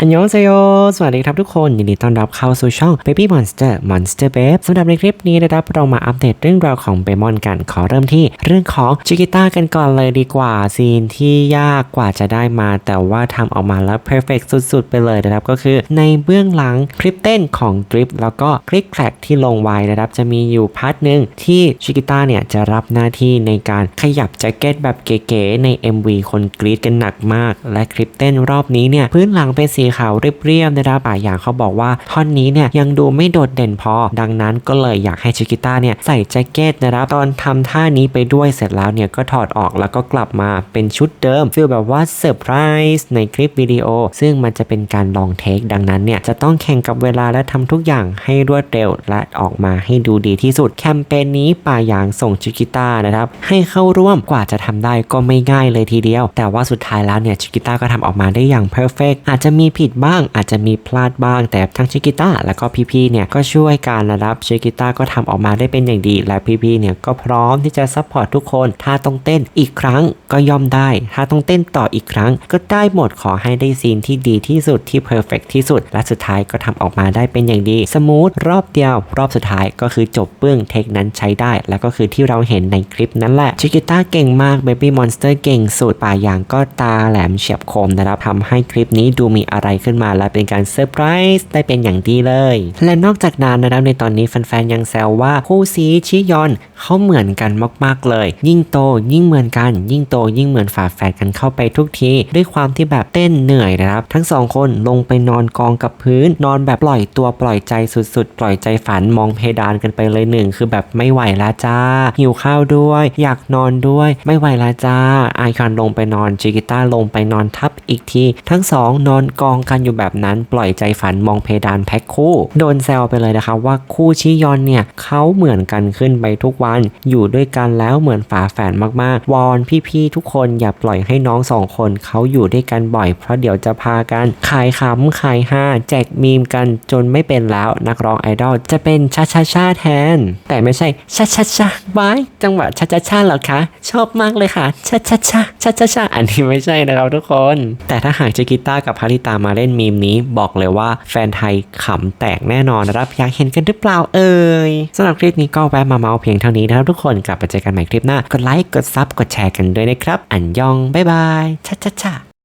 อันยองเซโย สวัสดีครับทุกคน ยินดีต้อนรับเข้าสู่ช่อง Baby Monster Monster Babe สำหรับในคลิปนี้นะครับ เรามาอัปเดตเรื่องราวของเบมอนกัน ขอเริ่มที่เรื่องของจิกิต้ากันก่อนเลยดีกว่า ซีนที่ยากกว่าจะได้มา แต่ว่าทำออกมาแล้ว perfect สุดๆ ไปเลยนะครับ ก็คือในเบื้องหลังคลิปเต้นของดริฟแล้วก็คลิกแคลกที่ลงไว้นะครับ จะมีอยู่พาร์ทหนึ่งที่ชิกิต้าเนี่ยจะรับหน้าที่ในการขยับแจ็คเก็ตแบบเก๋ๆใน MV คนกรีดกันหนักมาก และคลิปเต้นรอบนี้เนี่ยพื้นหลังเป็นสีขาวเรียบๆนะครับป่าอย่างเขาบอกว่าท่อนนี้เนี่ยยังดูไม่โดดเด่นพอ ดังนั้นก็เลยอยากให้ชิกิต้าเนี่ยใส่แจ็คเก็ตนะครับตอนทำท่านี้ไปด้วยเสร็จแล้วเนี่ยก็ถอดออกแล้วก็กลับมาเป็นชุดเดิมฟีลแบบว่าเซอร์ไพรส์ในคลิปวิดีโอ ซึ่งมันจะเป็นการลองเทคดังนั้นเนี่ยจะต้องแข่งกับเวลาและทำทุกอย่างให้รวดเร็วและออกมาให้ดูดีที่สุดแคมเปญนี้ป่าอย่างส่งชิกิต้านะครับให้เข้าร่วมกว่าจะทำได้ก็ไม่ง่ายเลยทีเดียว แต่ว่าสุดท้ายแล้วเนี่ยชิกิต้าก็ทำออกมาได้อย่างเพอร์เฟกอาจจะมีผิดบ้าง อาจจะมีพลาดบ้าง แต่ทั้งชิกิต้าแล้วก็พี่ๆเนี่ยก็ช่วยการนะครับชิกิต้าก็ทำออกมาได้เป็นอย่างดี และพี่ๆเนี่ยก็พร้อมที่จะซัพพอร์ตทุกคนถ้าต้องเต้นอีกครั้งก็ย่อมได้ ถ้าต้องเต้นต่ออีกครั้ง ก็ได้หมดขอให้ได้ซีนที่ดีที่สุดที่เพอร์เฟกที่สุด และสุดท้ายก็ทำออกมาได้เป็นอย่างดี สมูทรอบเดียว รอบสุดท้ายก็คือจบเบื้องเทคนั้นใช้ได้ แล้วก็คือที่เราเห็นในคลิปนั้นแหละชิกิต้าเก่งมากเบบี้มอนสเตอร์เก่งสุดป่าอย่างก็ตาแหลมเฉียบคมนะครับทำให้คลิปนี้ดูมีอะไรขึ้นมาและเป็นการเซอร์ไพรส์ได้เป็นอย่างดีเลย และนอกจากนั้นนะครับในตอนนี้แฟนๆยังแซวว่าคู่ซีชิยอนเขาเหมือนกันมากๆเลย ยิ่งโตยิ่งเหมือนกัน ยิ่งโตยิ่งเหมือนฝาแฝดกันเข้าไปทุกที ด้วยความที่แบบเต้นเหนื่อยนะครับ ทั้งสองคนลงไปนอนกองกับพื้น นอนแบบปล่อยตัวปล่อยใจสุดๆ ปล่อยใจฝันมองเพดานกันไปเลยหนึ่งคือแบบไม่ไหวล้วจ้า หิวข้าวด้วย อยากนอนด้วย ไม่ไหวล้วจ้าไอคอนลงไปนอนจิกิต้าลงไปนอนทับอีกที ทั้งสองนอนกององกันอยู่แบบนั้นปล่อยใจฝันมองเพดานแพ็คคู่ โดนแซวไปเลยนะคะว่าคู่ชิยอนเนี่ยเขาเหมือนกันขึ้นไปทุกวันอยู่ด้วยกันแล้วเหมือนฝาแฝดมากๆ วอนพี่ๆทุกคนอย่าปล่อยให้น้องสองคนเขาอยู่ด้วยกันบ่อย เพราะเดี๋ยวจะพากันขายขำขายห้าแจกมีมกันจนไม่เป็นแล้วนักร้องไอดอลจะเป็นชาชาชาแทน แต่ไม่ใช่ชาชาชาบายจังหวะชาชาชาหรอคะชอบมากเลยค่ะชาชาชาชาชาชาอันนี้ไม่ใช่นะครับทุกคน แต่ถ้าหากเจกิต้ากับพาริตามาเล่นมีมนี้บอกเลยว่าแฟนไทยขำแตกแน่นอนนะครับอยากเห็นกันหรือเปล่าเอ่ยสำหรับคลิปนี้ก็แวะมาเมาส์เพียงเท่านี้นะครับทุกคนกลับไปเจอกันใหม่คลิปหน้ากดไลค์กดซับกดแชร์กันด้วยนะครับ อันยองบ๊ายบายชาชาชา